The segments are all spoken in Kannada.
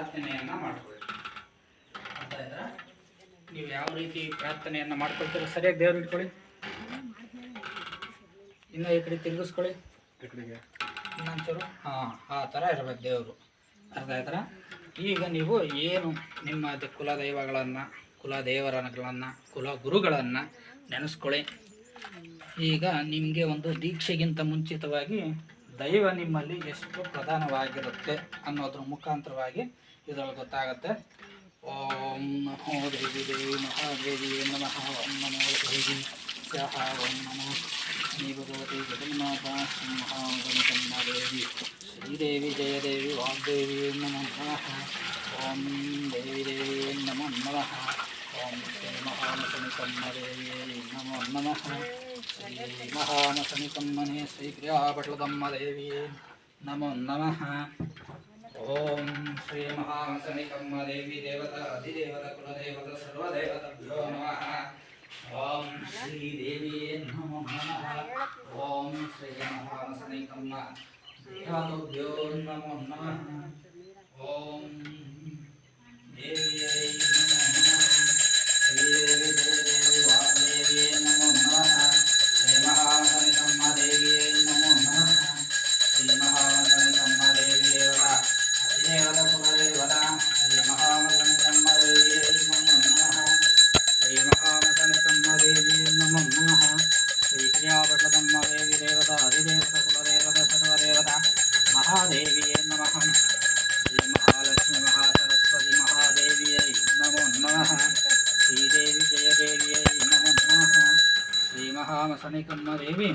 ಪ್ರಾರ್ಥನೆಯನ್ನು ಮಾಡ್ಕೊಳ್ಳಿ. ಅಂತ ನೀವು ಯಾವ ರೀತಿ ಪ್ರಾರ್ಥನೆಯನ್ನು ಮಾಡ್ಕೊಳ್ತೀರ ಸರಿಯಾಗಿ ದೇವ್ರು ಇಟ್ಕೊಳ್ಳಿ ಇನ್ನು ಈ ಕಡೆ ತಿರುಗಿಸ್ಕೊಳ್ಳಿ. ಇನ್ನೊಂಚೂರು. ಹಾಂ ಆ ಥರ ಇರ್ಬೇಕು ದೇವರು. ಅರ್ಥ ಆಯ್ತಾ ಈಗ ನೀವು ಏನು ನಿಮ್ಮ ಕುಲದೈವಗಳನ್ನು ಕುಲ ದೈವಗಳನ್ನು ಕುಲ ದೇವರಗಳನ್ನು ಕುಲ ಗುರುಗಳನ್ನು ನೆನೆಸ್ಕೊಳ್ಳಿ. ಈಗ ನಿಮಗೆ ಒಂದು ದೀಕ್ಷೆಗಿಂತ ಮುಂಚಿತವಾಗಿ ದೈವ ನಿಮ್ಮಲ್ಲಿ ಎಷ್ಟು ಪ್ರಧಾನವಾಗಿರುತ್ತೆ ಅನ್ನೋದ್ರ ಮುಖಾಂತರವಾಗಿ ಇದರಲ್ಲಿ ಗೊತ್ತಾಗುತ್ತೆ. ಓಂ ನಮೋ ದೇವಿ ದೇವಿ ಮಹಾದೇವಿ ನಮಃ. ಓಂ ನಮೋ. ದೇವಿ ಸ್ಯಾಹ ಓಂ ನಮೋ. ಶ್ರೀ ಭಗವತಿ ಜಗನ್ಮಾತ ಸಿಂಹಾಗಮಕಮ್ಮ ದೇವಿ ಶ್ರೀದೇವಿ ಜಯದೇವಿ. ವಾಗ್ದೇವಿ ನಮಃ. ಓಂ ದೇವಿ ದೇವಿ ನಮೋ. ನಮಃ. ಓಂ ಶ್ರೀ ಮಹಾನಸನಿಕಮ್ಮ ದೇವಿಯೇ ನಮೋ ನಮಃ. ಶ್ರೀ ಮಹಾನಸನಿಕಮ್ಮನೆ ಶ್ರೀ ಕ್ರಿಯಾಪಟ್ಲದಮ್ಮ ದೇವಿಯೇ ನಮೋ ನಮಃ ಓಂ ಶ್ರೀ ಮಹಾಸನಿಕಮ್ಮ ದೇವಿ ದೇವತಾ ಅಧಿದೇವತ ಕುಲದೇವತ ಸರ್ವದೇವತಭ್ಯೋ ನಮಃ ಓಂ ಶ್ರೀ ದೇವಿಯೇ ನಮೋ ನಮಃ ಓಂ ಶ್ರೀ ಮಹಾಮಸನಿಕಮ್ಮ ದೇವಿ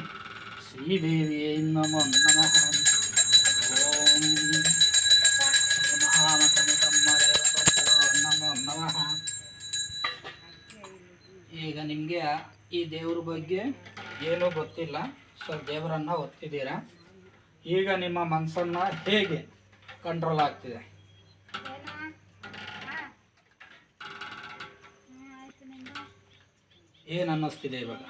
ಶ್ರೀದೇವಿಯೇ ನಮೋ ನಮಃ ಓಂ ಮಹಾಮಸನಿಕಮ್ಮ ದೇವತಭ್ಯೋ ನಮೋ ನಮಃ. ಈಗ ನಿಮಗೆ ಈ ದೇವ್ರ ಬಗ್ಗೆ ಏನೂ ಗೊತ್ತಿಲ್ಲ. ಸೊ, ದೇವರನ್ನು ಒತ್ತಿದ್ದೀರಾ ಈಗ ನಿಮ್ಮ ಮನಸ್ಸನ್ನು ಹೇಗೆ ಕಂಟ್ರೋಲ್ ಆಗ್ತಿದೆ? ಏನು ಅನ್ನಿಸ್ತಿದೆ ಇವಾಗ?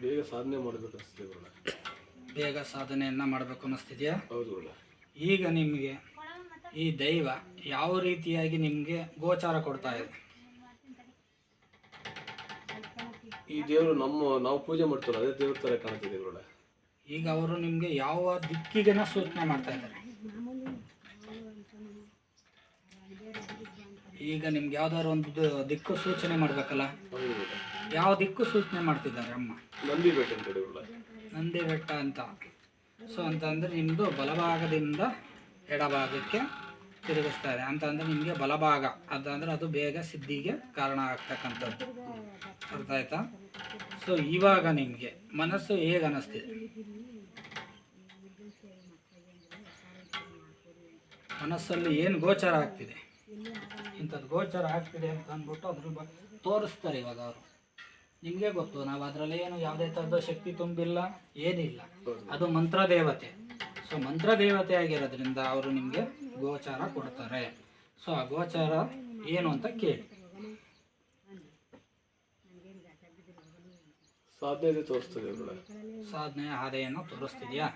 ಬೇಗ ಸಾಧನೆ ಮಾಡಬೇಕು ಅನಿಸ್ತಿದೆ ಬೇಗ ಸಾಧನೆಯನ್ನು ಮಾಡಬೇಕು ಅನ್ನಿಸ್ತಿದೆಯಾ ಹೌದು ಈಗ ನಿಮಗೆ ಈ ದೈವ ಯಾವ ರೀತಿಯಾಗಿ ನಿಮಗೆ ಗೋಚಾರ ಕೊಡ್ತಾ ಇದೆ? ಈ ದೇವರು ನಮ್ಮ ನಾವು ಪೂಜೆ ಮಾಡ್ತಾರಲ್ಲ ಅದೇ ದೇವ್ರ ತರ ಕಾಣ್ತಿದೆ ಗುರುಳ ಈಗ ಅವರು ನಿಮಗೆ ಯಾವ ದಿಕ್ಕಿಗೆನ ಸೂಚನೆ ಮಾಡ್ತಾ ಇದ್ದಾರೆ? ಈಗ ನಿಮ್ಗೆ ಯಾವ್ದಾದ್ರು ಒಂದು ದಿಕ್ಕು ಸೂಚನೆ ಮಾಡ್ಬೇಕಲ್ಲ? ಯಾವ ದಿಕ್ಕು ಸೂಚನೆ ಮಾಡ್ತಿದ್ದಾರೆ ಅಮ್ಮ? ನಂದಿ ಬೆಟ್ಟ ಅಂತ ನಂದಿ ಬೆಟ್ಟ ಅಂತ. ಸೊ ಅಂತಂದರೆ ನಿಮ್ಮದು ಬಲಭಾಗದಿಂದ ಎಡಭಾಗಕ್ಕೆ ತಿರುಗಿಸ್ತಾರೆ. ಅಂತಂದರೆ ನಿಮಗೆ ಬಲಭಾಗ. ಅದಂದ್ರೆ ಅದು ಬೇಗ ಸಿದ್ಧಿಗೆ ಕಾರಣ ಆಗ್ತಕ್ಕಂಥದ್ದು. ಅರ್ಥ ಆಯ್ತಾ? ಸೊ ಇವಾಗ ನಿಮಗೆ ಮನಸ್ಸು ಹೇಗೆ ಅನ್ನಿಸ್ತಿದೆ ಮನಸ್ಸಲ್ಲಿ ಏನು ಗೋಚರ ಆಗ್ತಿದೆ? ಇಂಥದ್ದು ಗೋಚರ ಆಗ್ತಿದೆ ಅಂತ ಅಂದ್ಬಿಟ್ಟು ಅದ್ರ ಬಗ್ಗೆ ತೋರಿಸ್ತಾರೆ ಇವಾಗ ಅವರು. ನಿಮಗೆ ಗೊತ್ತು ನಾವು ಅದರಲ್ಲಿ ಏನು ಯಾವುದೇ ಥರದ ಶಕ್ತಿ ತುಂಬಿಲ್ಲ ಏನಿಲ್ಲ. ಅದು ಮಂತ್ರ ದೇವತೆ ಸೊ ಮಂತ್ರ ದೇವತೆ ಆಗಿರೋದ್ರಿಂದ ಅವರು ನಿಮಗೆ ಗೋಚಾರ ಕೊಡ್ತಾರೆ. ಸೊ ಆ ಗೋಚಾರ ಏನು ಅಂತ ಕೇಳಿ. ಸಾಧನೆ ತೋರಿಸ್ತದೆ ಸಾಧನೆ ಹಾದೆಯನ್ನು ತೋರಿಸ್ತಿದ್ಯಾ?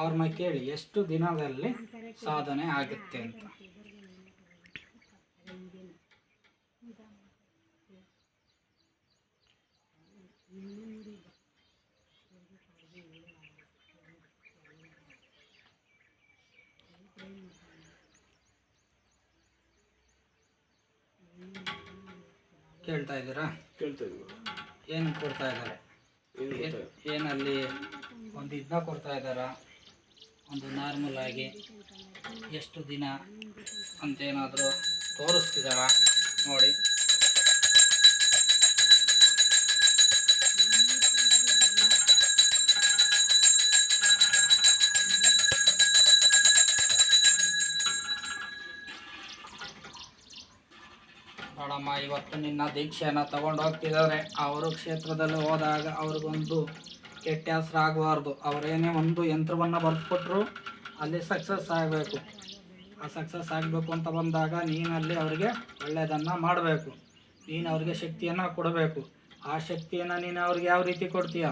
ಅವ್ರನ್ನ ಕೇಳಿ ಎಷ್ಟು ದಿನದಲ್ಲಿ ಸಾಧನೆ ಆಗುತ್ತೆ ಅಂತ. ಕೇಳ್ತಾ ಇದ್ದೀರಾ? ಕೇಳ್ತಾ ಏನು ಕೊಡ್ತಾ ಇದ್ದಾರೆ? ಏನು ಏನ್- ಏನಲ್ಲಿ ಒಂದು ಇದನ್ನ ಕೊಡ್ತಾ ಇದ್ದಾರಾ? ಒಂದು ನಾರ್ಮಲ್ ಆಗಿ ಎಷ್ಟು ದಿನ ಅಂತೇನಾದರೂ ತೋರಿಸ್ತಿದ್ದಾರಾ? ನೋಡಿ. ಇವತ್ತು ನಿನ್ನ ದೀಕ್ಷೆಯನ್ನು ತಗೊಂಡು ಹೋಗ್ತಿದ್ದಾರೆ. ಅವರು ಕ್ಷೇತ್ರದಲ್ಲಿ ಹೋದಾಗ ಅವ್ರಿಗೊಂದು ಕೆಟ್ಟ ಹೆಸರು ಆಗಬಾರ್ದು. ಅವರೇನೇ ಒಂದು ಯಂತ್ರವನ್ನು ಬರೆದುಕೊಟ್ರು ಅಲ್ಲಿ ಸಕ್ಸಸ್ ಆಗಬೇಕು. ಆ ಸಕ್ಸಸ್ ಆಗಬೇಕು ಅಂತ ಬಂದಾಗ ನೀನಲ್ಲಿ ಅವರಿಗೆ ಒಳ್ಳೆಯದನ್ನು ಮಾಡಬೇಕು. ನೀನು ಅವ್ರಿಗೆ ಶಕ್ತಿಯನ್ನು ಕೊಡಬೇಕು. ಆ ಶಕ್ತಿಯನ್ನು ನೀನು ಅವ್ರಿಗೆ ಯಾವ ರೀತಿ ಕೊಡ್ತೀಯ?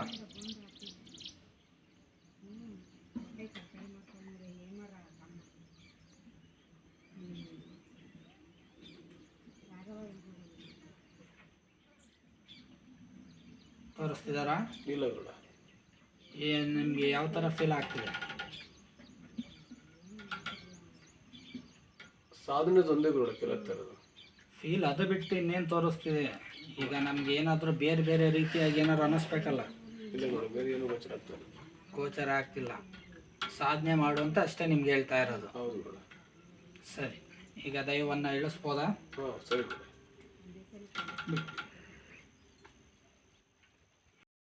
ತೋರಿಸ್ತಿದ್ದಾರಾ ಇಲ್ಲ ಇಲ್ಲ ಏನು ನಿಮಗೆ ಯಾವ ಥರ ಫೀಲ್ ಆಗ್ತಿದೆ? ಸಾಧನೆ ಒಂದೇ ಕೇಳುತ್ತಾ ಇರೋದು. ಫೀಲ್ ಅದು ಬಿಟ್ಟು ಇನ್ನೇನು ತೋರಿಸ್ತಿದೆ? ಈಗ ನಮ್ಗೆ ಏನಾದರೂ ಬೇರೆ ಬೇರೆ ರೀತಿಯಾಗಿ ಏನಾದ್ರು ಅನ್ನಿಸ್ಬೇಕಲ್ಲ ಇಲ್ಲ ಬೇರೆ ಏನೂ ಗೋಚರ ಆಗ್ತಾ ಇಲ್ಲ. ಗೋಚರ ಆಗ್ತಿಲ್ಲ. ಸಾಧನೆ ಮಾಡು ಅಂತ ಅಷ್ಟೇ ನಿಮ್ಗೆ ಹೇಳ್ತಾ ಇರೋದು. ಹೌದು ಗರುಡ. ಸರಿ ಈಗ ದೈವವನ್ನು ಇಳಿಸ್ಬೋದಾ? ಹಾಂ ಸರಿ